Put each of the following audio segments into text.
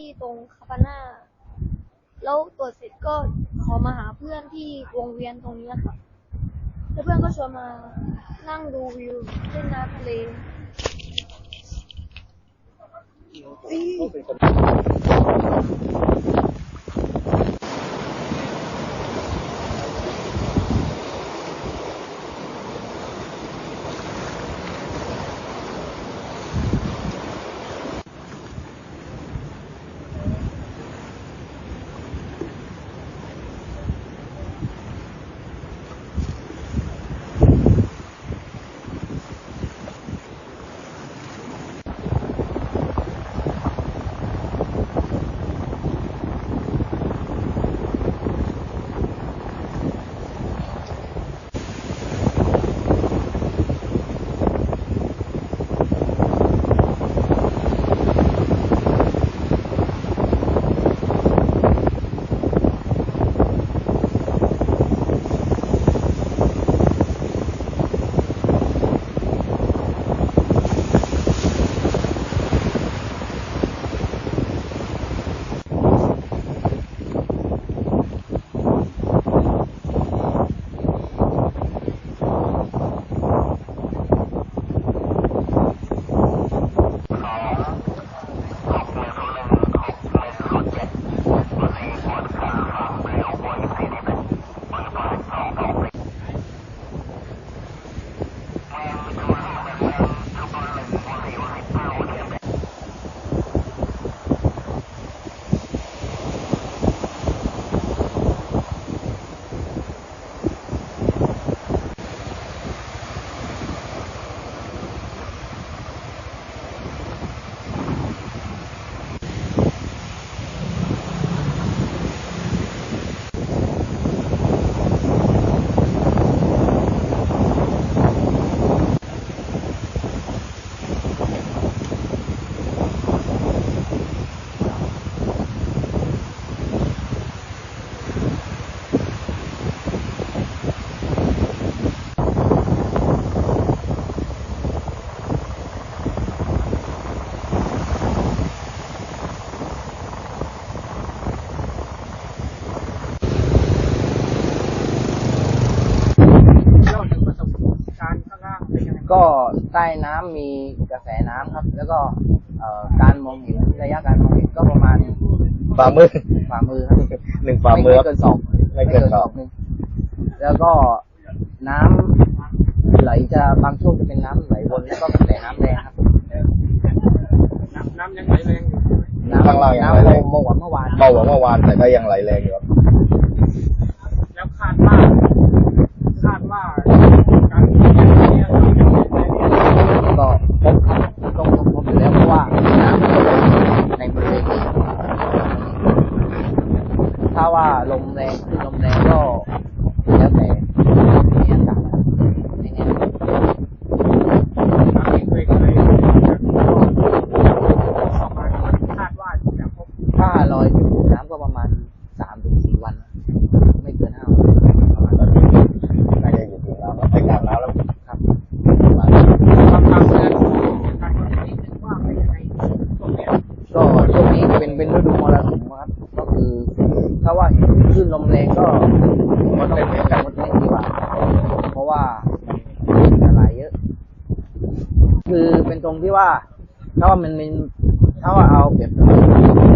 ที่ตรงคาปาน่าแล้วตรวจเสร็จก็ขอมาหาเพื่อนที่วงเวียนตรงนี้ค่ะแล้วเพื่อนก็ชวนมานั่งดูวิวเล่นน้ำทะเลอ้ ก็ใต้น้ำมีกระแสน้ำครับ แล้วก็เอ่อการมองเห็นระยะการมองเห็นก็ประมาณฝ่ามือฝ่ามือครับหนึ่งฝ่ามือไม่เกินศอกไม่เกินศอกหนึ่งแล้วก็น้ำไหลจะบางช่วงจะเป็นน้ำไหลวนแล้วก็กระแสน้ำแรงครับน้ำน้ำยังไหลแรงอยู่น้ำข้างล่างยังน้ำไหลแรงโมกว่าเมื่อวานเบากว่าเมื่อวานแต่ก็ยังไหลแรงอยู่ครับ แล้วคาดว่า คาดว่าการที่เนี่ยเราจะเห็นได้เนี่ย ก็พบครับต้องพบพบอยู่แล้วเพราะว่าน้ำมันลงในบริเวณนี้ถ้าว่าลมแรงขึ้นลมแรงก็แล้วแต่มีอากาศในแง่ ที่เคยเคยสอบมาคาดว่าจะพบ ถ้าลอยขึ้นสู่น้ำก็ประมาณสามถึงสี่วัน ไม่เกินห้าวันประมาณนั้น น่าจะอยู่ถึงแล้วครับไปกลางน้ำแล้ว ครับประมาณนั้น ความตามเตือนการคนนี้ถึงว่าเป็นยังไงตรงเนี้ย ก็ช่วงนี้เป็นเป็นฤดูมรสุมครับ ก็คือ ถ้าว่าเห็นคลื่นลมแรงก็ก็ต้องเล่นงดเล่นดีกว่า เพราะว่ามันอันตรเยอะ คือเป็นตรงที่ว่า ถ้าว่ามันเป็นถ้าว่าเอาเปรียบจั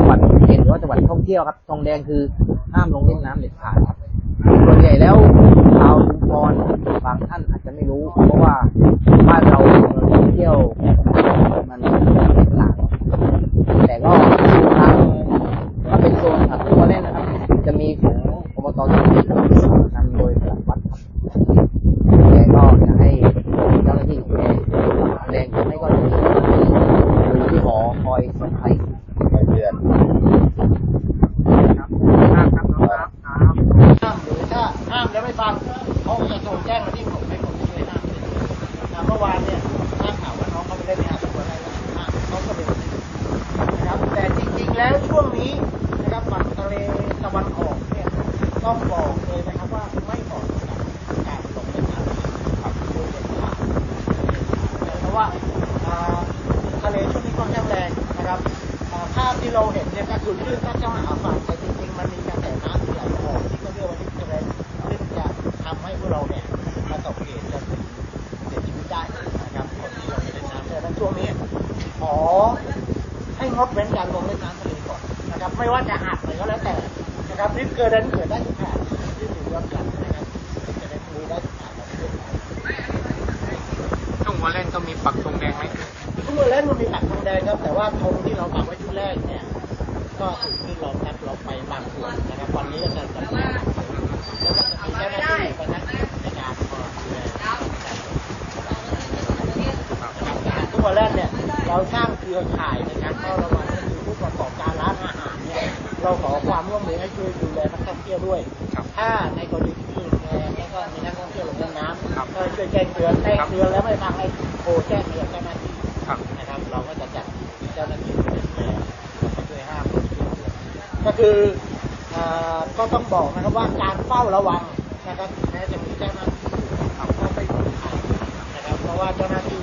งหวัดเก็ตหรือว่าจังหวัดท่องเที่ยวครับทองแดงคือห้ามลงเล่นน้ำเด็ดขาดครับส่วนใหญ่แล้วชาวชุมพรบางท่านอาจจะไม่รู้ เพราะว่าบ้านเราเมืองท่องเที่ยวมันไม่ตลาดแต่ก็ทาง แล้วช่วงนี้นะครับฝั่งทะเลตะวันออกเนี่ยต้องบอกเลยนะครับว่าไม่เหมาะกับการลงเล่นน้ำครับโดยเด็ดขาดเพราะว่าทะเลช่วงนี้ก็แห้งแรงนะครับภาพที่เราเห็นเนี่ยก็คือคลื่นก็จะหาฝั่งไปถึง งดเว้นการลงเล่นน้ำทะเลก่อนนะครับ ไม่ว่าจะหาดไหนก็แล้วแต่นะครับริบเกิดนั้นเกิดได้ทุกหาดที่อยู่ร่วมกันนะครับจะได้คุยได้ทุกหาดเราไม่ได้ไปช่วงหัวเล่นก็มีปักธงแดงไหมทุกเมื่อแรกมันมีปักธงแดงครับ แต่ว่าธงที่เราปักไว้ชุดแรกเนี่ยก็ถูกที่เรานัดเราไปบางส่วนนะครับวันนี้ก็จะจะมีแล้วก็จะมีเจ้าหน้าที่ไปนัดในการคอยดูแลนะครับทุกวันแรกเนี่ย เราสร้างเครือข่ายในการเฝ้าระวังก็คือผู้ประกอบการร้านอาหารเนี่ยเราขอความร่วมมือให้ช่วยดูแลนักท่องเที่ยวด้วยครับถ้าในกรณีที่มีแพแล้วก็มีนักท่องเที่ยวลงเล่นน้ครับำก็ช่วยแจ้งเตือนแจ้งครับเตือนแล้วไม่ฟังให้โทรแจ้งไปยังเจ้าหน้าที่ครับนะครับ เราก็จะจัดเจ้าหน้าที่ไปดูแลมาช่วยห้ามก็คือเอ่อก็ต้องบอกนะครับว่าการเฝ้าระวังนะครับถึงแม้จะมีเจ้าหน้าที่อยู่ครับก็ไม่ปลอดภัยนะครับเพราะว่าเจ้าหน้าที่